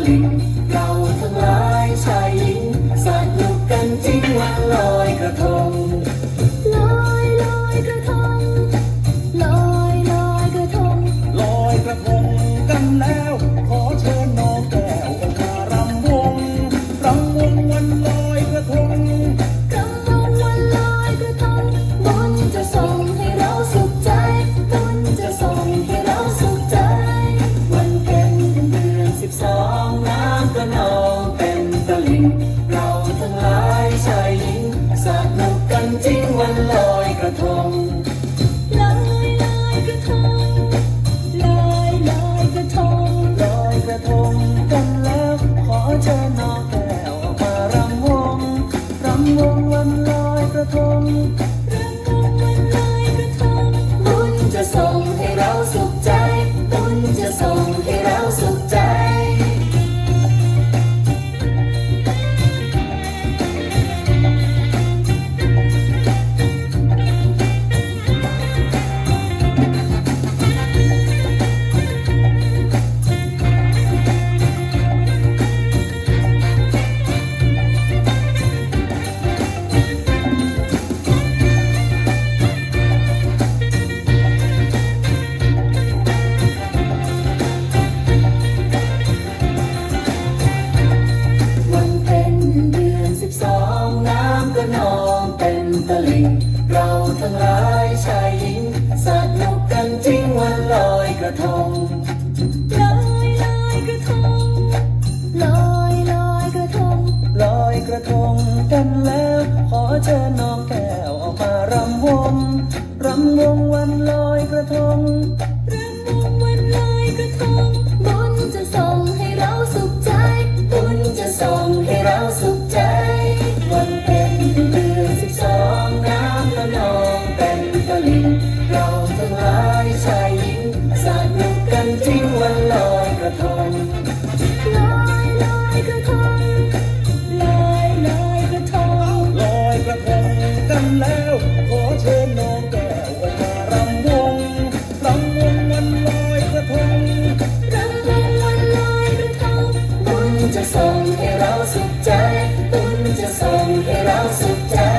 ali. ก็นองเป็นตลิง เราทั้งหลายชายหญิงสนุกกันจริงวันลอยกระทงลอยลอยกระทงลอยลอยกระทงลอยกระทงกันแล้วขอเชิญน้อแก้วมารำวงรำวงวันลอยกระทง ง เราทั้งหลายชายหญิงสนุกกันจริงวันลอยกระทงลอยลอยกระทงลอยลอยกระทงลอยกระทงกันแล้ว ขอเชิญน้องแก้วออกมารำวงรำวงวันลอยกระทง กันแล้ว ขอเชิญน้องแก้วออกมารำวงรำวงวันลอยกระทงรำวงวันลอยกระทงบุญจะส่งให้เราสุขใจบุญจะส่งให้เราสุขใจ